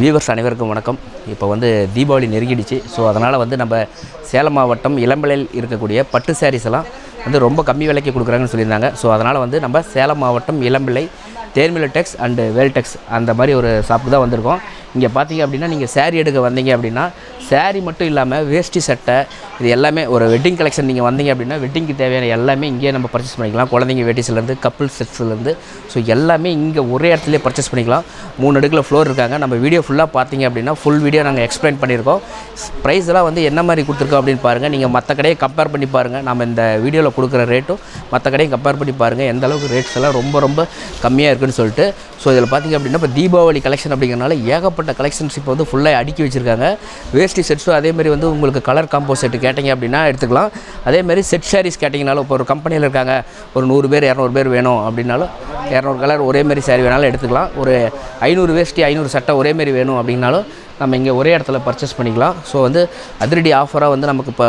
Viewers அனைவருக்கும் வணக்கம். இப்போ வந்து தீபாவளி நெருங்கிடுச்சு. ஸோ அதனால் வந்து நம்ம சேலம் மாவட்டம் இளம்பலையில் இருக்கக்கூடிய பட்டு சாரீஸ் எல்லாம் வந்து ரொம்ப கம்மி விலைக்கு கொடுக்குறாங்கன்னு சொல்லியிருந்தாங்க. ஸோ அதனால் வந்து நம்ம சேலம் மாவட்டம் இளம்பிள்ளை தேர்மில டெக்ஸ் அண்டு வேல்டெக்ஸ் அந்த மாதிரி ஒரு ஷாப்புக்கு தான் வந்திருக்கோம். இங்கே பார்த்தீங்க அப்படின்னா நீங்கள் saree எடுக்க வந்தீங்க அப்படின்னா saree மட்டும் இல்லாமல் வேஷ்டி சட்டை இது எல்லாமே ஒரு வெட்டிங் கலெக்ஷன் நீங்கள் வந்தீங்க அப்படின்னா வெட்டிங்க்கு தேவையான எல்லாமே இங்கேயே நம்ம பர்ச்சேஸ் பண்ணிக்கலாம். குழந்தைங்க வேட்டிஸ்லேருந்து கப்புள் செட்ஸ்லேருந்து ஸோ எல்லாமே இங்கே ஒரே இடத்துலேயே பர்ச்சேஸ் பண்ணிக்கலாம். மூணு அடுக்கில் ஃப்ளோர் இருக்காங்க. நம்ம வீடியோ ஃபுல்லாக பார்த்தீங்க அப்படின்னா ஃபுல் வீடியோ நாங்கள் எக்ஸ்பிளைன் பண்ணியிருக்கோம். ப்ரைஸ் எல்லாம் வந்து என்ன மாதிரி கொடுத்துருக்கோம் அப்படின்னு பாருங்கள் நீங்கள் மற்ற கடையை கம்பேர் பண்ணி பாருங்கள் நம்ம இந்த வீடியோவில் கொடுக்குற ரேட்டும் மற்ற கடையும் கம்பேர் பண்ணி பாருங்கள் எந்த அளவுக்கு ரேட்ஸ் எல்லாம் ரொம்ப ரொம்ப கம்மியாக இருக்குன்னு சொல்லிட்டு. ஸோ இதில் பார்த்தீங்க அப்படின்னா இப்போ தீபாவளி கலெக்ஷன் அப்படிங்கிறனால ஏகப்பட்ட கலெக்ஷன்ஸ் இப்போ வந்து ஃபுல்லாக அடுக்கி வச்சுருக்காங்க. வேஷ்டி செட்ஸும் அதேமாதிரி வந்து உங்களுக்கு கலர் காம்போ செட்டு கேட்டிங்க அப்படின்னா எடுத்துக்கலாம். அதேமாதிரி செட் சாரீஸ் கேட்டிங்கனாலும் இப்போ ஒரு கம்பெனியில் இருக்காங்க. ஒரு நூறு பேர் இரநூறு பேர் வேணும் அப்படின்னாலும் இரநூறு கலர் ஒரே மாதிரி சாரி வேணாலும் எடுத்துக்கலாம். ஒரு ஐநூறு வேஷ்டி ஐநூறு சட்டை ஒரே மாதிரி வேணும் அப்படின்னாலும் நம்ம இங்கே ஒரே இடத்துல பர்ச்சேஸ் பண்ணிக்கலாம். ஸோ வந்து அதிரடி ஆஃபராக வந்து நமக்கு இப்போ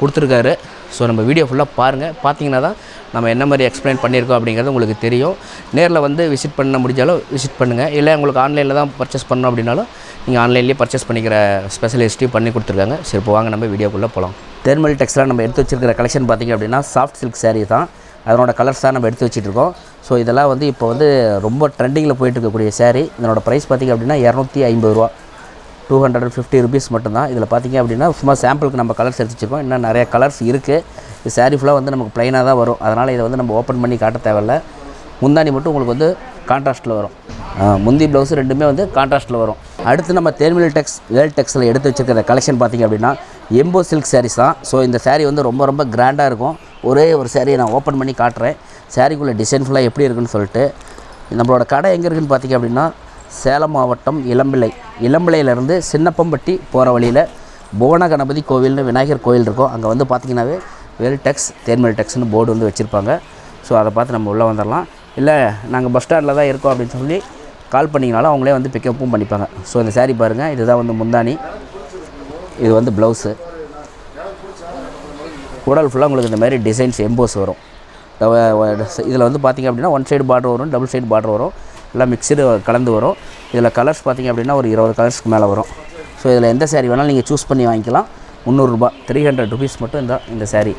கொடுத்துருக்காரு. ஸோ நம்ம வீடியோ ஃபுல்லாக பாருங்கள் பார்த்தீங்கன்னா தான் நம்ம என்ன மாதிரி எக்ஸ்பிளைன் பண்ணியிருக்கோம் அப்படிங்கிறது உங்களுக்கு தெரியும். நேரில் வந்து விசிட் பண்ண முடிஞ்சாலும் விசிட் பண்ணுங்கள் இல்லை உங்களுக்கு ஆன்லைனில் தான் பர்ச்சேஸ் பண்ணணும் அப்படின்னாலும் நீங்கள் ஆன்லைன்லேயே பர்ச்சேஸ் பண்ணிக்கிற ஸ்பெஷலிஸ்ட்டையும் பண்ணி கொடுத்துருக்காங்க. சரி இப்போ வாங்க நம்ம வீடியோக்குள்ளே போகலாம் தேர்மல் டெக்ஸ்டில் நம்ம எடுத்து வச்சிருக்கிற கலெக்ஷன் பார்த்திங்க அப்படின்னா சாஃப்ட் சில்க் saree தான். அதனோட கலர்ஸ் தான் நம்ம எடுத்து வச்சிட்டுருக்கோம். ஸோ இதெல்லாம் வந்து இப்போ வந்து ரொம்ப ட்ரெண்டிங்கில் போயிட்டு இருக்கக்கூடிய சேரீ இதனோட ப்ரைஸ் பார்த்திங்க அப்படின்னா இரநூத்தி ஐம்பது ரூபா. டூ ஹண்ட்ரட் ஃபிஃப்டி ருபீஸ் மட்டும்தான். இதில் பார்த்தீங்க அப்படின்னா சும்மா சாம்பிளுக்கு நம்ம கலர்ஸ் எடுத்து வச்சுருக்கோம். இன்னும் நிறைய கலர்ஸ் இருக்குது இது சாரீ ஃபுல்லாக வந்து நமக்கு ப்ளைனாக தான் வரும். அதனால் இதை வந்து நம்ம ஓப்பன் பண்ணி காட்ட தேவையில்ல. முந்தானி மட்டும் உங்களுக்கு வந்து கான்ட்ராஸ்ட்டில் வரும். முந்தி ப்ளவுஸ் ரெண்டுமே வந்து கான்ட்ராஸ்ட்டில் வரும். அடுத்து நம்ம தேர்மில் டெக்ஸ் வேல் டெக்ஸில் எடுத்து வச்சிருக்கிற கலெக்ஷன் பார்த்திங்க அப்படின்னா எம்போ சில்க் சாரீஸ் தான். ஸோ இந்த சாரீ வந்து ரொம்ப ரொம்ப கிராண்டாக இருக்கும். ஒரே ஒரு சாரியை நான் ஓப்பன் பண்ணி காட்டுறேன். சாரிக்குள்ளே டிசைன் ஃபுல்லாக எப்படி இருக்குன்னு சொல்லிட்டு. நம்மளோட கடை எங்கே இருக்குன்னு பார்த்தீங்க அப்படின்னா சேலம் மாவட்டம் இளம்பிள்ளை. இளம்பிள்ளையிலேருந்து சின்னப்பம்பட்டி போகிற வழியில் புவன கணபதி கோவில்னு விநாயகர் கோயில் இருக்கும். அங்கே வந்து பார்த்திங்கனாவே வேல் டெக்ஸ் தேர்மல் டெக்ஸ்னு போர்டு வந்து வச்சுருப்பாங்க. ஸோ அதை பார்த்து நம்ம உள்ளே வந்துடலாம். இல்லை நாங்கள் பஸ் ஸ்டாண்டில் தான் இருக்கோம் அப்படின்னு சொல்லி கால் பண்ணிங்கனாலும் அவங்களே வந்து பிக்கப்பும் பண்ணிப்பாங்க. ஸோ இந்த saree பாருங்கள் இதுதான் வந்து முந்தானி. இது வந்து ப்ளவுஸு உடல் ஃபுல்லாக உங்களுக்கு இந்த மாதிரி டிசைன்ஸ் எம்போஸ் வரும். இதில் வந்து பார்த்திங்க அப்படின்னா ஒன் சைடு பார்டர் வரும் டபுள் சைடு பார்டர் வரும். எல்லாம் மிக்சடு கலந்து வரும். இதில் கலர்ஸ் பார்த்திங்க அப்படின்னா ஒரு இருபது கலர்ஸ்க்கு மேலே வரும். ஸோ இதில் எந்த சேரீ வேணாலும் நீங்கள் சூஸ் பண்ணி வாங்கிக்கலாம். முந்நூறுரூபா. த்ரீ ஹண்ட்ரட் ருபீஸ் மட்டும் இந்த இந்த saree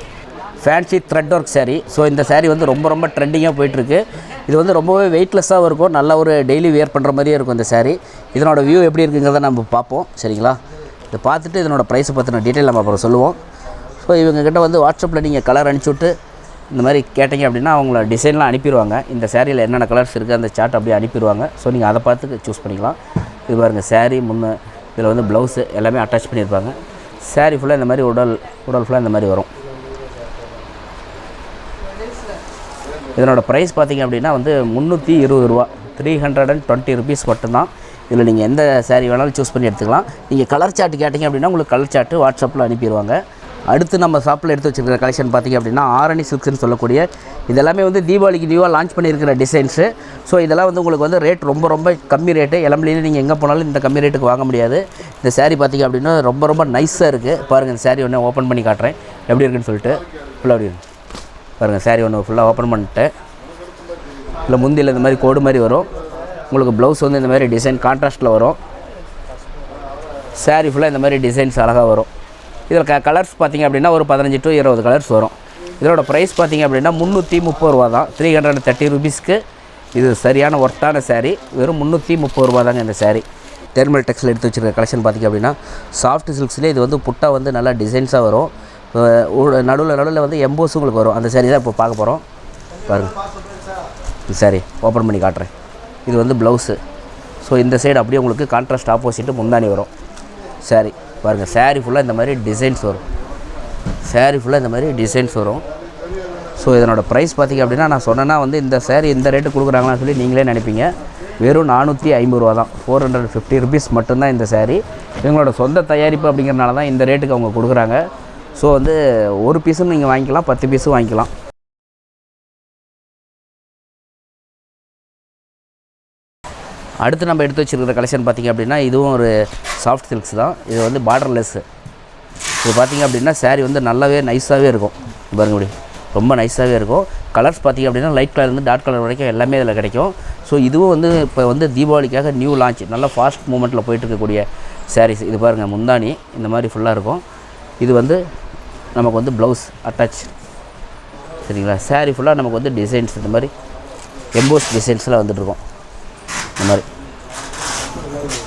fancy thread work saree so இந்த சேரீ வந்து ரொம்ப ரொம்ப ட்ரெண்டிங்காக போயிட்டுருக்கு. இது வந்து ரொம்பவே வெயிட்லெஸ்ஸாகவும் இருக்கும். நல்ல ஒரு டெய்லி வியர் பண்ணுற மாதிரியே இருக்கும் இந்த சேரீ இதனோட வியூ எப்படி இருக்குங்கிறத நம்ம பார்ப்போம். சரிங்களா? இதை பார்த்துட்டு இதனோட ப்ரைஸை பற்றின டீட்டெயில் நம்ம அப்புறம் சொல்லுவோம். ஸோ இவங்கக்கிட்ட வந்து வாட்ஸ்அப்பில் நீங்கள் கலர் அனுப்பிச்சி விட்டு இந்த மாதிரி கேட்டிங்க அப்படின்னா அவங்கள டிசைன்லாம் அனுப்பிடுவாங்க இந்த சேரீயில் என்னென்ன கலர்ஸ் இருக்குது அந்த சார்ட் அப்படியே அனுப்பிடுவாங்க ஸோ நீங்கள் அதை பார்த்து சூஸ் பண்ணிக்கலாம். இது பாருங்கள் சேரீ முன்னே இதில் வந்து ப்ளவுஸு எல்லாமே அட்டாச் பண்ணியிருப்பாங்க சேரீ ஃபுல்லாக இந்த மாதிரி உடல் உடல் ஃபுல்லாக இந்த மாதிரி வரும். இதனோட ப்ரைஸ் பார்த்தீங்க அப்படின்னா வந்து முந்நூற்றி இருபது ரூபா. Three hundred and twenty rupees மட்டும்தான். இதில் நீங்கள் எந்த சேரீ வேணாலும் சூஸ் பண்ணி எடுத்துக்கலாம். நீங்கள் கலர் சார்ட் கேட்டிங்க அப்படின்னா உங்களுக்கு கலர் சார்ட்டு வாட்ஸ்அப்பில் அனுப்பிடுவாங்க. அடுத்து நம்ம ஷாப்பில் எடுத்து வச்சுருக்கிற கலெக்ஷன் பார்த்திங்க அப்படின்னா ஆரணி சில்க்ஸ்னு சொல்லக்கூடிய இதெல்லாமே வந்து தீபாவளிக்கு நியூவாக லான்ச் பண்ணியிருக்கிற டிசைன்ஸு ஸோ இதெல்லாம் வந்து உங்களுக்கு வந்து ரேட் ரொம்ப ரொம்ப கம்மி ரேட்டு இளம்பிலேயே நீங்கள் எங்கே போனாலும் இந்த கம்மி ரேட்டுக்கு வாங்க முடியாது. இந்த சேரீ பார்த்திங்க அப்படின்னா ரொம்ப ரொம்ப நைஸாக இருக்குது பாருங்கள் இந்த சேரீ ஒன்று ஓப்பன் பண்ணி காட்டுறேன். எப்படி இருக்குன்னு சொல்லிட்டு ஃபுல்லாக அப்படி பாருங்கள் சேரீ ஒன்று ஃபுல்லாக ஓப்பன் பண்ணிட்டேன். இல்லை முந்தியில் இந்த மாதிரி கோடு மாதிரி வரும். உங்களுக்கு ப்ளவுஸ் வந்து இந்த மாதிரி டிசைன் கான்ட்ராஸ்ட்டில் வரும். saree ஃபுல்லாக இந்த மாதிரி டிசைன்ஸ் அழகாக வரும். இதில் க கலர்ஸ் பார்த்தீங்க அப்படின்னா ஒரு பதினஞ்சு டு இருபது கலர்ஸ் வரும். இதோட ப்ரைஸ் பார்த்தீங்க அப்படின்னா முந்நூற்றி முப்பது ரூபா தான். த்ரீ ஹண்ட்ரட் தேர்ட்டி ருபீஸ்க்கு இது சரியான ஒர்த்தான சேரீ வெறும் முந்நூற்றி முப்பது ரூபா தாங்க இந்த சேரீ தெர்மல் டெக்ஸில் எடுத்து வச்சிருக்க கலெக்ஷன் பார்த்திங்க அப்படின்னா சாஃப்ட் சில்க்ஸ்லேயே இது வந்து புட்டா வந்து நல்லா டிசைன்ஸாக வரும். நடுவில் நடுவில் வந்து எம்போஸ் உங்களுக்கு வரும். அந்த சேரீ தான் இப்போ பார்க்க போகிறோம் பாருங்கள் சரி ஓப்பன் பண்ணி காட்டுறேன். இது வந்து ப்ளவுஸு ஸோ இந்த சைடு அப்படியே உங்களுக்கு கான்ட்ராஸ்ட் ஆப்போசிட்டு முந்தானி வரும். சரி பாருங்கள் சேரீ ஃபுல்லாக இந்த மாதிரி டிசைன்ஸ் வரும். சேரீ ஃபுல்லாக இந்த மாதிரி டிசைன்ஸ் வரும். ஸோ இதனோட ப்ரைஸ் பார்த்திங்க அப்படின்னா நான் சொன்னேன்னா வந்து இந்த சேரீ இந்த ரேட்டு கொடுக்குறாங்களான்னு சொல்லி நீங்களே நினைப்பீங்க. வெறும் நானூற்றி ஐம்பது ரூபா தான். ஃபோர் ஹண்ட்ரட் ஃபிஃப்டி ருபீஸ் மட்டும்தான் இந்த சேரீ இவங்களோட சொந்த தயாரிப்பு அப்படிங்கிறனால தான் இந்த ரேட்டுக்கு அவங்க கொடுக்குறாங்க. ஸோ வந்து ஒரு பீஸும் நீங்கள் வாங்கிக்கலாம் பத்து பீஸும் வாங்கிக்கலாம். அடுத்து நம்ம எடுத்து வச்சுருக்கிற கலெக்ஷன் பார்த்திங்க அப்படின்னா இதுவும் ஒரு சாஃப்ட் சில்க்ஸ் தான். இது வந்து பார்டர்லெஸ்ஸு இது பார்த்திங்க அப்படின்னா சேரீ வந்து நல்லாவே நைஸாகவே இருக்கும். பாருங்க இப்படி. ரொம்ப நைஸாகவே இருக்கும். கலர்ஸ் பார்த்திங்க அப்படின்னா லைட் கலர்லேருந்து டார்க் கலர் வரைக்கும் எல்லாமே இதில் கிடைக்கும். ஸோ இதுவும் வந்து இப்போ வந்து தீபாவளிக்காக நியூ லான்ச் நல்லா ஃபாஸ்ட் மூமெண்ட்டில் போயிட்டு இருக்கக்கூடிய சாரீஸ் இது பாருங்கள் முந்தானி இந்த மாதிரி ஃபுல்லாக இருக்கும். இது வந்து நமக்கு வந்து ப்ளவுஸ் அட்டாச் சரிங்களா? சாரீ ஃபுல்லாக நமக்கு வந்து டிசைன்ஸ் இந்த மாதிரி எம்போஸ் டிசைன்ஸ்லாம் வந்துட்டுருக்கும் இந்த மாதிரி.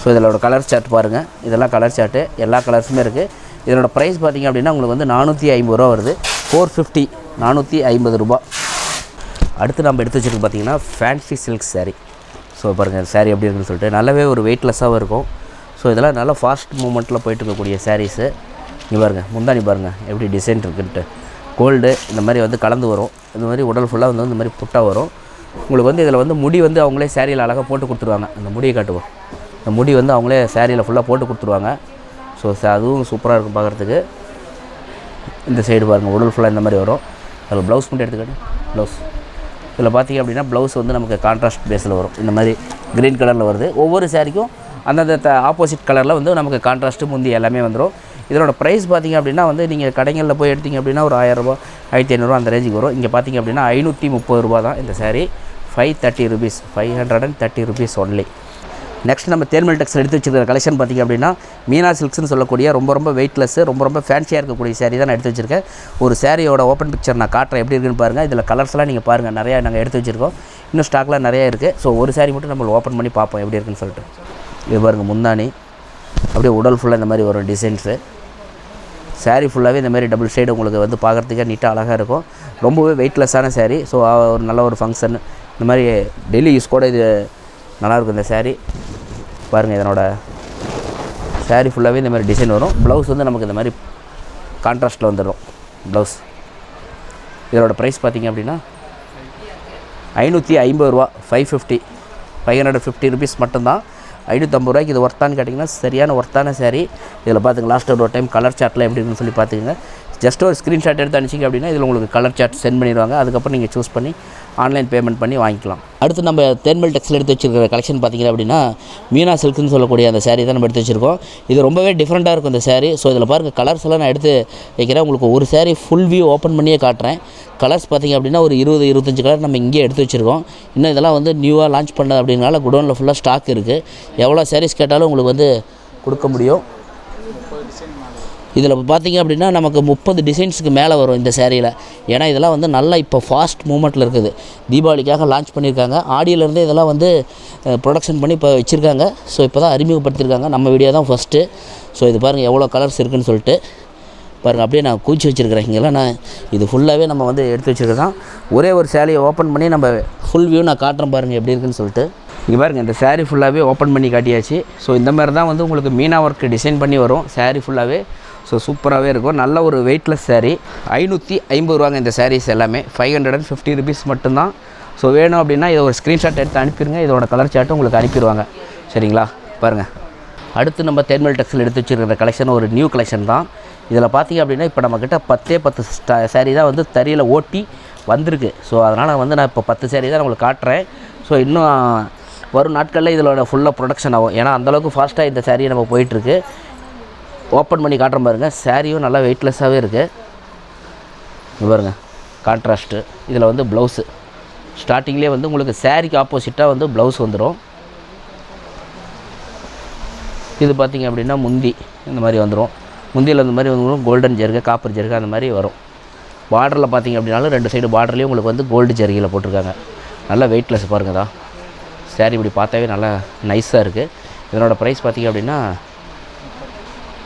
ஸோ இதோட கலர் சார்ட் பாருங்கள் இதெல்லாம் கலர் சார்ட்டு எல்லா கலர்ஸுமே இருக்குது இதனோட ப்ரைஸ் பார்த்தீங்க அப்படின்னா உங்களுக்கு வந்து நானூற்றி ஐம்பது ரூபா வருது. ஃபோர் ஃபிஃப்டி நானூற்றி ஐம்பது ரூபா. அடுத்து நம்ம எடுத்து வச்சுருக்கு பார்த்தீங்கன்னா ஃபேன்சி சில்க் சாரீ ஸோ பாருங்கள் saree எப்படி இருக்குன்னு சொல்லிட்டு. நல்லாவே ஒரு வெயிட்லெஸ்ஸாகவும் இருக்கும். ஸோ இதெல்லாம் நல்லா ஃபாஸ்ட் மூமெண்ட்டில் போயிட்டு இருக்கக்கூடிய சாரீஸு இங்கே பாருங்கள் முந்தானி பாருங்கள் எப்படி டிசைன் இருக்குன்ட்டு. கோல்டு இந்த மாதிரி வந்து கலந்து வரும். இந்த மாதிரி உடல் ஃபுல்லாக வந்து இந்த மாதிரி புட்டாக வரும். உங்களுக்கு வந்து இதில் வந்து முடி வந்து அவங்களே சேரீயில் அழகாக போட்டு கொடுத்துருவாங்க. அந்த முடியை காட்டுவோம். இந்த முடி வந்து அவங்களே சேரீயில் ஃபுல்லாக போட்டு கொடுத்துருவாங்க. ஸோ அதுவும் சூப்பராக இருக்கும் பார்க்குறதுக்கு. இந்த சைடு பாருங்கள் உடல் ஃபுல்லாக இந்த மாதிரி வரும். அதில் ப்ளவுஸ் மட்டும் எடுத்துக்காட்டு. ப்ளவுஸ் இதில் பார்த்தீங்க அப்படின்னா ப்ளவுஸ் வந்து நமக்கு கான்ட்ராஸ்ட் பேஸில் வரும். இந்த மாதிரி க்ரீன் கலரில் வருது. ஒவ்வொரு சாரிக்கும் அந்தந்த ஆப்போசிட் கலரில் வந்து நமக்கு கான்ட்ராஸ்ட்டு முந்தி எல்லாமே வந்துடும் இதனோட ப்ரைஸ் பார்த்தீங்க அப்படின்னா வந்து நீங்கள் கடைகளில் போய் எடுத்தீங்க அப்படின்னா ஒரு ஆயிரரூபா ஆயிரத்தி ஐநூறுரூவா அந்த ரேஞ்சுக்கு வரும். இங்கே பார்த்தீங்க அப்படின்னா ஐநூற்றி முப்பது ரூபா தான் இந்த sari five thirty rupees five hundred and thirty rupees only next நம்ம தேர்மல் டெக்ஸ் எடுத்து வச்சிருக்கிற கலெக்ஷன் பார்த்திங்க அப்படின்னா மீனா சில்க்ஸ்னு சொல்லக்கூடிய ரொம்ப ரொம்ப வெயிட்லெஸ் ரொம்ப ரொம்ப ஃபேன்சியாக இருக்கக்கூடிய சேரீ தான் நான் எடுத்து வச்சிருக்கேன். ஒரு சாரியோட ஓப்பன் பிக்சர் நான் காட்டுறேன். எப்படி இருக்குன்னு பாருங்கள் இதில் கலர்ஸ்லாம் நீங்கள் பாருங்கள் நிறையா நாங்கள் எடுத்து வச்சிருக்கோம். இன்னும் ஸ்டாக்லாம் நிறையா இருக்குது ஸோ ஒரு saree மட்டும் நம்ம ஓப்பன் பண்ணி பார்ப்போம். எப்படி இருக்குன்னு சொல்லிட்டு. இது பாருங்கள் முந்தானி அப்படியே உடல் ஃபுல்லாக இந்த மாதிரி வரும் டிசைன்ஸு saree ஃபுல்லாகவே இந்த மாதிரி டபுள் ஷேடு உங்களுக்கு வந்து பார்க்குறதுக்கே நீட்டாக அழகாக இருக்கும். ரொம்பவே வெயிட்லெஸ்ஸான saree. ஸோ ஒரு நல்ல ஒரு ஃபங்க்ஷன் இந்த மாதிரி டெய்லி யூஸ் கூட இது நல்லாயிருக்கும் இந்த சேரீ பாருங்கள் இதனோட சேரீ ஃபுல்லாகவே இந்த மாதிரி டிசைன் வரும். ப்ளவுஸ் வந்து நமக்கு இந்த மாதிரி கான்ட்ராஸ்ட்டில் வந்துடும் ப்ளவுஸ் இதனோட ப்ரைஸ் பார்த்தீங்க அப்படின்னா ஐநூற்றி ஐம்பது ரூபா five fifty five hundred fifty rupees மட்டும்தான். ஐநூற்றம்பது ரூபாய்க்கு இது ஒர்த்தான்னு கேட்டிங்கன்னா சரியான ஒர்த்தான saree. இதில் பார்த்துங்க லாஸ்ட் ஒரு டைம் கலர் சார்ட்டில் எப்படி இருக்குன்னு சொல்லி பார்த்துக்கங்க ஜஸ்ட் ஒரு ஸ்க்ரீன்ஷாட் எடுத்து அனுப்பிச்சிங்க அப்படின்னா இதில் உங்களுக்கு கலர் சார்ட் சென்ட் பண்ணிடுவாங்க. அதுக்கப்புறம் நீங்கள் சூஸ் பண்ணி ஆன்லைன் பேமெண்ட் பண்ணி வாங்கிக்கலாம். அடுத்து நம்ம தேன்மல் டெக்ஸில் எடுத்து வச்சிருக்கிற கலெக்ஷன் பார்த்திங்க அப்படின்னா மீனா சில்க்னு சொல்லக்கூடிய அந்த saree தான் நம்ம எடுத்து வச்சிருக்கோம். இது ரொம்பவே டிஃப்ரெண்ட்டாக இருக்கும் இந்த சேரீ ஸோ இதில் பாருங்கள் கலர்ஸ் எல்லாம் நான் எடுத்து வைக்கிறேன். உங்களுக்கு ஒரு சேரீ ஃபுல் வியூ ஓப்பன் பண்ணியே காட்டுறேன். கலர்ஸ் பார்த்தீங்க அப்படின்னா ஒரு இருபது இருபத்தஞ்சி கலர் நம்ம இங்கேயே எடுத்து வச்சுருக்கோம். இன்னும் இதெல்லாம் வந்து நியூவாக லான்ச் பண்ணது அப்படின்னால குடோனில் ஃபுல்லாக ஸ்டாக் இருக்குது எவ்வளோ sarees கேட்டாலும் உங்களுக்கு வந்து கொடுக்க முடியும். இதில் பார்த்தீங்க அப்படின்னா நமக்கு முப்பது டிசைன்ஸுக்கு மேலே வரும் இந்த சேரீயில் ஏன்னா இதெல்லாம் வந்து நல்லா இப்போ ஃபாஸ்ட் மூமெண்ட்டில் இருக்குது. தீபாவளிக்காக லான்ச் பண்ணியிருக்காங்க. ஆடியோலேருந்து இதெல்லாம் வந்து ப்ரொடக்ஷன் பண்ணி இப்போ வச்சுருக்காங்க. ஸோ இப்போ தான் அறிமுகப்படுத்தியிருக்காங்க. நம்ம வீடியோ தான் ஃபஸ்ட்டு ஸோ இது பாருங்கள் எவ்வளோ கலர்ஸ் இருக்குதுன்னு சொல்லிட்டு. பாருங்கள் அப்படியே நான் கூச்சி வச்சுருக்கிறேன். இங்கெல்லாம் நான் இது ஃபுல்லாகவே நம்ம வந்து எடுத்து வச்சுருக்கோம் ஒரே ஒரு சேலையை ஓப்பன் பண்ணி நம்ம ஃபுல் வியூ நான் காட்டுறேன் பாருங்கள் எப்படி இருக்குன்னு சொல்லிட்டு. இங்கே பாருங்கள் இந்த சேரீ ஃபுல்லாகவே ஓப்பன் பண்ணி காட்டியாச்சு. ஸோ இந்த மாதிரி தான் வந்து உங்களுக்கு மீனா ஒர்க் டிசைன் பண்ணி வரும். சேரீ ஃபுல்லாகவே ஸோ சூப்பராகவே இருக்கும். நல்ல ஒரு வெயிட்லெஸ் saree. ஐநூற்றி ஐம்பது ரூபாங்க இந்த சாரீஸ் எல்லாமே. Five hundred and fifty rupees மட்டும்தான். ஸோ வேணும் அப்படின்னா இதை ஒரு ஸ்க்ரீன்ஷாட் எடுத்து அனுப்பிடுங்க. இதோட கலர் சார்ட்டும் உங்களுக்கு அனுப்பிடுவாங்க. சரிங்களா? பாருங்கள் அடுத்து நம்ம தேர்மல் டெக்ஸில் எடுத்து வச்சுருக்கிற கலெக்ஷன் ஒரு நியூ கலெக்ஷன் தான். இதில் பார்த்தீங்க அப்படின்னா இப்போ நம்மக்கிட்ட பத்தே பத்து சாரீ தான் வந்து தறியில் ஓட்டி வந்திருக்கு. ஸோ அதனால் வந்து நான் இப்போ பத்து சேரீ தான் உங்களுக்கு காட்டுறேன். ஸோ இன்னும் வரும் நாட்களில் இதோட ஃபுல்லாக ப்ரொடக்ஷன் ஆகும். ஏன்னா அந்தளவுக்கு ஃபாஸ்ட்டாக இந்த saree நம்ம போயிட்டுருக்கு ஓப்பன் பண்ணி காட்டுற பாருங்கள் சாரியும் நல்லா வெயிட்லெஸ்ஸாகவே இருக்குது பாருங்கள் கான்ட்ராஸ்ட்டு இதில் வந்து ப்ளவுஸு ஸ்டார்டிங்லேயே வந்து உங்களுக்கு சாரிக்கு ஆப்போசிட்டாக வந்து ப்ளவுஸ் வந்துடும் இது பார்த்தீங்க அப்படின்னா முந்தி. இந்த மாதிரி வந்துடும் முந்தியில் இந்த மாதிரி வந்துடும் கோல்டன் ஜெருகை காப்பர் ஜெருகை அந்த மாதிரி வரும். பார்டரில் பார்த்தீங்க அப்படின்னாலும் ரெண்டு சைடு பார்டர்லேயும் உங்களுக்கு வந்து கோல்டு ஜெருகியில் போட்டிருக்காங்க. நல்லா வெயிட்லெஸ் பாருங்களதா சேரீ இப்படி பார்த்தாவே நல்லா நைஸாக இருக்குது இதனோட ப்ரைஸ் பார்த்தீங்க அப்படின்னா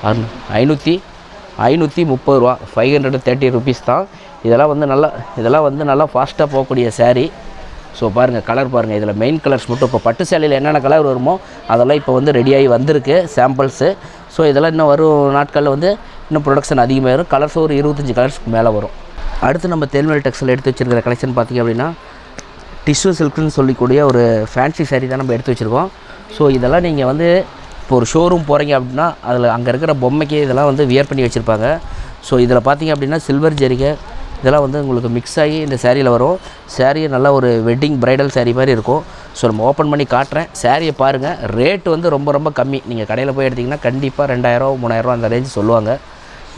அறு ஐநூற்றி ஐநூற்றி முப்பது ரூபா ஃபைவ் ஹண்ட்ரட் தேர்ட்டி ருபீஸ் தான். இதெல்லாம் வந்து நல்லா இதெல்லாம் வந்து நல்லா ஃபாஸ்ட்டாக போகக்கூடிய சேரீ ஸோ பாருங்கள் கலர் பாருங்கள் இதில் மெயின் கலர்ஸ் மட்டும். இப்போ பட்டு சேலையில் என்னென்ன கலர் வருமோ அதெல்லாம் இப்போ வந்து ரெடியாகி வந்திருக்கு சாம்பிள்ஸு ஸோ இதெல்லாம் இன்னும் வரும் நாட்களில் வந்து இன்னும் ப்ரொடக்ஷன் அதிகமாகிடும் கலர்ஸ் ஒரு இருபத்தஞ்சி கலர்ஸ்க்கு மேலே வரும். அடுத்து நம்ம தென்மொழி டெக்ஸில் எடுத்து வச்சிருக்கிற கலெக்ஷன் பார்த்திங்க அப்படின்னா டிஷ்யூ சில்க்னு சொல்லிக்கூடிய ஒரு ஃபேன்சி saree தான் நம்ம எடுத்து வச்சுருக்கோம். ஸோ இதெல்லாம் நீங்கள் வந்து இப்போ ஒரு ஷோரூம் போகிறீங்க அப்படின்னா அதில் அங்கே இருக்கிற பொம்மைக்கு இதெல்லாம் வந்து வியர் பண்ணி வச்சுருப்பாங்க. ஸோ இதில் பார்த்தீங்க அப்படின்னா சில்வர் ஜரிகை இதெல்லாம் வந்து உங்களுக்கு மிக்ஸ் ஆகி இந்த சேரீயில் வரும். Saree நல்லா ஒரு வெட்டிங் ப்ரைடல் சேரீ மாதிரி இருக்கும். ஸோ நம்ம ஓப்பன் பண்ணி காட்டுறேன். சேரீயை பாருங்கள் ரேட் வந்து ரொம்ப ரொம்ப கம்மி. நீங்கள் கடையில் போய் எடுத்திங்கன்னா கண்டிப்பாக ரெண்டாயிரம் மூணாயிரரூவா அந்த ரேஞ்சு சொல்லுவாங்க.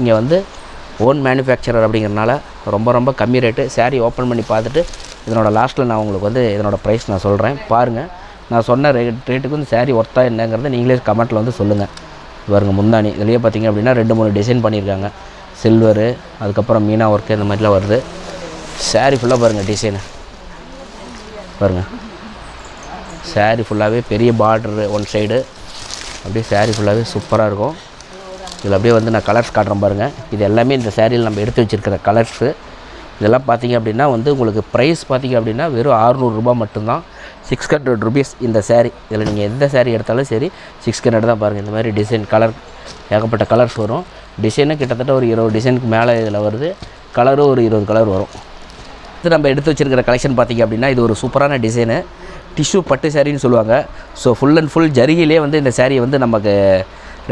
இங்கே வந்து ஓன் மேனுஃபேக்சரர் அப்படிங்கிறனால ரொம்ப ரொம்ப கம்மி ரேட்டு சேரீ ஓப்பன் பண்ணி பார்த்துட்டு இதனோட லாஸ்ட்டில் நான் உங்களுக்கு வந்து இதனோட ப்ரைஸ் நான் சொல்கிறேன் பாருங்கள் நான் சொன்ன ரேட் ரேட்டுக்கு வந்து saree ஒர்த்தா என்னங்கிறத நீங்களே கமெண்ட்டில் வந்து சொல்லுங்கள் பாருங்க முந்தானி இதுலேயே பார்த்தீங்க அப்படின்னா ரெண்டு மூணு டிசைன் பண்ணியிருக்காங்க. சில்வரு அதுக்கப்புறம் மீனா ஒர்க்கு இந்த மாதிரிலாம் வருது. Saree ஃபுல்லாக பாருங்கள் டிசைனு பாருங்கள் saree ஃபுல்லாகவே பெரிய பார்டரு ஒன் சைடு அப்படியே சேரீ ஃபுல்லாகவே சூப்பராக இருக்கும். இதில் அப்படியே வந்து நான் கலர்ஸ் காட்டுறேன் பாருங்கள் இது எல்லாமே இந்த சேரீயில் நம்ம எடுத்து வச்சுருக்கிற கலர்ஸு இதெல்லாம் பார்த்தீங்க அப்படின்னா வந்து உங்களுக்கு ப்ரைஸ் பார்த்தீங்க அப்படின்னா வெறும் 600 ரூபாய் மட்டும்தான். சிக்ஸ் ஹண்ட்ரட் ருபீஸ் இந்த சேரீ இதில் நீங்கள் எந்த சேரீ எடுத்தாலும் சரி சிக்ஸ் ஹண்ட்ரட் தான் பாருங்கள் இந்த மாதிரி டிசைன் கலர் ஏகப்பட்ட கலர்ஸ் வரும். டிசைனும் கிட்டத்தட்ட ஒரு இருபது டிசைனுக்கு மேலே இதில் வருது. கலரும் ஒரு இருபது கலர் வரும். இது நம்ம எடுத்து வச்சிருக்கிற கலெக்ஷன் பார்த்தீங்க அப்படின்னா இது ஒரு சூப்பரான டிசைனு டிஷ்யூ பட்டு சேரீன்னு சொல்லுவாங்க. ஸோ ஃபுல் அண்ட் ஃபுல் ஜரிகிலே வந்து இந்த சேரீ வந்து நமக்கு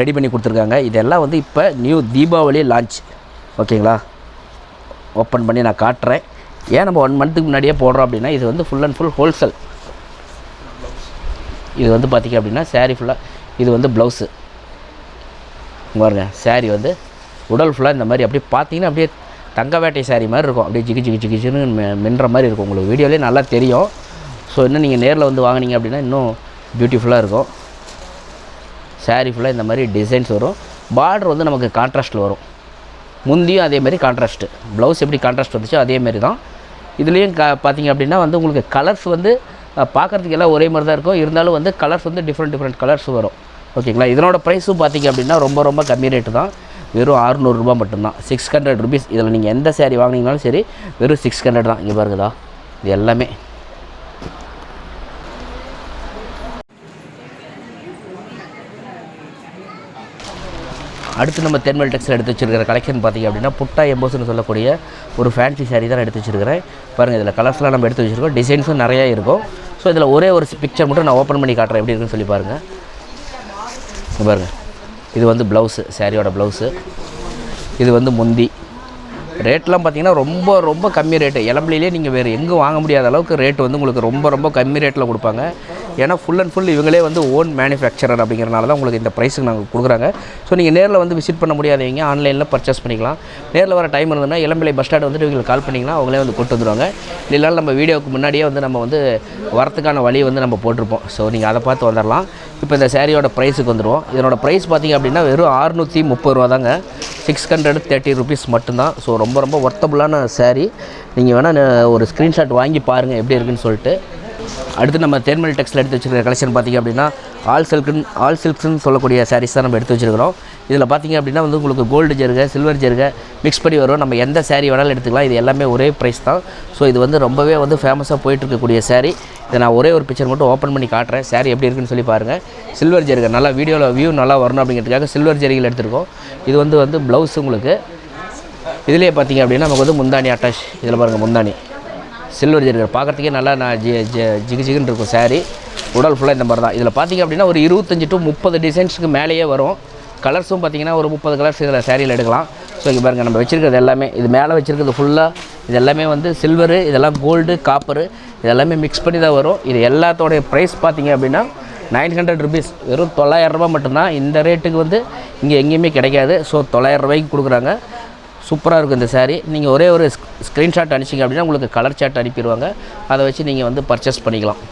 ரெடி பண்ணி கொடுத்துருக்காங்க. இதெல்லாம் வந்து இப்போ நியூ தீபாவளி லான்ச் ஓகேங்களா ஓப்பன் பண்ணி நான் காட்டுறேன். ஏன் நம்ம ஒன் மந்த்துக்கு முன்னாடியே போடுறோம் அப்படின்னா இது வந்து ஃபுல் அண்ட் ஃபுல் ஹோல்சேல் இது வந்து பார்த்திங்க அப்படின்னா சேரீ ஃபுல்லாக இது வந்து ப்ளவுஸு பாருங்க saree வந்து உடல் ஃபுல்லாக இந்த மாதிரி அப்படியே பார்த்தீங்கன்னா அப்படியே தங்க வேட்டை saree மாதிரி இருக்கும். அப்படியே ஜிகி ஜிகி ஜிகி மின்னுற மாதிரி இருக்கும். உங்களுக்கு வீடியோலேயே நல்லா தெரியும். ஸோ இன்னும் நீங்கள் நேரில் வந்து வாங்குனீங்க அப்படின்னா இன்னும் பியூட்டிஃபுல்லாக இருக்கும். Saree ஃபுல்லாக இந்த மாதிரி டிசைன்ஸ் வரும். பார்டர் வந்து நமக்கு கான்ட்ராஸ்ட்டில் வரும். முந்தியும் அதே மாதிரி கான்ட்ராஸ்ட்டு ப்ளவுஸ் எப்படி கான்ட்ராஸ்ட் வந்துச்சோ அதே மாதிரி தான். இதுலேயும் கா பார்த்திங்க அப்படின்னா வந்து உங்களுக்கு கலர்ஸ் வந்து பார்க்குறதுக்கு எல்லாம் ஒரே மாதிரி தான் இருக்கும். இருந்தாலும் வந்து கலர்ஸ் வந்து டிஃப்ரெண்ட் டிஃப்ரெண்ட் கலர்ஸ் வரும். ஓகேங்களா? இதனோட ப்ரைஸும் பார்த்தீங்க அப்படின்னா ரொம்ப ரொம்ப கம்மி ரேட்டு தான். வெறும் 600 மட்டும்தான். சிக்ஸ் ஹண்ட்ரட் ருபீஸ் இதில் நீங்கள் எந்த சேரீ வாங்குனீங்கனாலும் சரி வெறும் சிக்ஸ் ஹண்ட்ரட் தான். இங்கே பாருங்கதா இது எல்லாமே. அடுத்து நம்ம தென்மல் டெக்ஸில் எடுத்து வச்சிருக்கிற கலெக்ஷன் பார்த்திங்க அப்படின்னா புட்டா எம்போஸ்னு சொல்லக்கூடிய ஒரு ஃபேன்சி சாரீ தான் எடுத்து வச்சிருக்கிறேன். பாருங்கள் இதில் கலர்ஸ்லாம் நம்ம எடுத்து வச்சுருக்கோம். டிசைன்ஸும் நிறையா இருக்கும். ஸோ இதில் ஒரே ஒரு பிக்சர் மட்டும் நான் ஓப்பன் பண்ணி காட்டுறேன். எப்படி இருக்குன்னு சொல்லி பாருங்கள் பாருங்கள் இது வந்து ப்ளவுஸு சாரியோட ப்ளவுஸு இது வந்து முந்தி. ரேட்லாம் பார்த்தீங்கன்னா ரொம்ப ரொம்ப கம்மி ரேட்டு இளம்பிலே நீங்கள் வேறு எங்கே வாங்க முடியாத அளவுக்கு ரேட் வந்து உங்களுக்கு ரொம்ப ரொம்ப கம்மி ரேட்டில் கொடுப்பாங்க. ஏன்னா ஃபுல் அண்ட் ஃபுல் இவங்களே வந்து ஓன் மேனுஃபேக்சரர் அப்படிங்கிறனால தான் உங்களுக்கு இந்த ப்ரைஸுக்கு நாங்கள் கொடுக்குறாங்க. ஸோ நீங்கள் நேரில் வந்து விசிட் பண்ண முடியாதவங்க ஆன்லைனில் பர்ச்சேஸ் பண்ணிக்கலாம். நேரில் வர டைம் இருந்ததுன்னா இளம்பிள்ளை பஸ் ஸ்டாண்ட் வந்துட்டு இவங்களுக்கு கால் பண்ணிங்கன்னா அவங்களே வந்து கொண்டு வந்துடுவாங்க இல்லைனாலும் நம்ம வீடியோவுக்கு முன்னாடியே வந்து நம்ம வந்து வரத்துக்கான வழி வந்து நம்ம போட்டிருப்போம். ஸோ நீங்கள் அதை பார்த்து வந்துடலாம் இப்போ இந்த சேரீயோட ப்ரைஸுக்கு வந்துடுவோம் இதனோட ப்ரைஸ் பார்த்தீங்க அப்படின்னா வெறும் ஆறுநூற்றி முப்பது ரூபா தாங்க. சிக்ஸ் ஹண்ட்ரட் தேர்ட்டி ருபீஸ் மட்டும்தான். ஸோ ரொம்ப ரொம்ப ஒர்த்தபுளான சேரீ நீங்கள் வேணால் ஒரு ஸ்க்ரீன்ஷாட் வாங்கி பாருங்கள் எப்படி இருக்குன்னு சொல்லிட்டு. அடுத்து நம்ம தேர்மல் டெக்ஸ்டில் எடுத்து வச்சிருக்கிற கலெக்ஷன் பார்த்திங்க அப்படின்னா ஆல் சில்க்குன்னு ஆல் சில்க்ஸ்னு சொல்லக்கூடிய சாரீஸ் தான் நம்ம எடுத்து வச்சிருக்கிறோம். இதில் பார்த்திங்க அப்படின்னா வந்து உங்களுக்கு கோல்டு ஜெருகை சில்வர் ஜெருகை மிக்ஸ் பண்ணி வரும். நம்ம எந்த சாரீ வேணாலும் எடுத்துக்கலாம். இது எல்லாமே ஒரே ப்ரைஸ் தான். ஸோ இது வந்து ரொம்பவே வந்து ஃபேமஸாக போயிட்டுருக்கக்கூடிய சாரீ இதை நான் ஒரே ஒரு பிக்சர் மட்டும் ஓப்பன் பண்ணி காட்டுறேன். saree எப்படி இருக்குன்னு சொல்லி பாருங்கள் சில்வர் ஜெருகை நல்லா வீடியோவில் வியூ நல்லா வரணும் அப்படிங்கிறதுக்காக சில்வர் ஜெரிகள் எடுத்துருக்கோம். இது வந்து வந்து ப்ளவுஸ் உங்களுக்கு. இதுலேயே பார்த்தீங்க அப்படின்னா நமக்கு வந்து முந்தானி அட்டாச் இதில் பாருங்கள் முந்தானி சில்வர் ஜரி பார்க்குறதுக்கே நல்லா நான் ஜி ஜி ஜிகு ஜிகுன்னு இருக்கும் சாரீ உடல் ஃபுல்லாக இந்த மாதிரி தான் இதில் பார்த்தீங்க அப்படின்னா ஒரு இருபத்தஞ்சி டு முப்பது டிசைன்ஸுக்கு மேலேயே வரும். கலர்ஸும் பார்த்தீங்கன்னா ஒரு முப்பது கலர்ஸ் இதில் சேரீயில் எடுக்கலாம். ஸோ இங்கே பாருங்கள் நம்ம வச்சுருக்கிறது எல்லாமே இது மேலே வச்சுருக்கிறது ஃபுல்லாக இது எல்லாமே வந்து சில்வரு இதெல்லாம் கோல்டு காப்பரு இதெல்லாமே மிக்ஸ் பண்ணி தான் வரும். இது எல்லாத்தோடைய ப்ரைஸ் பார்த்திங்க அப்படின்னா நைன் ஹண்ட்ரட் ருபீஸ் வெறும் தொள்ளாயிரரூபா மட்டும்தான். இந்த ரேட்டுக்கு வந்து இங்கே எங்கேயுமே கிடைக்காது. ஸோ தொள்ளாயிரம் ரூபாய்க்கு கொடுக்குறாங்க. சூப்பராக இருக்கும் இந்த சாரீ நீங்கள் ஒரே ஒரு ஸ்க்ரீன்ஷாட் அனுப்பிச்சிங்க அப்படின்னா உங்களுக்கு கலர் சாட் அனுப்பிடுவாங்க அதை வச்சு நீங்கள் வந்து பர்ச்சேஸ் பண்ணிக்கலாம்.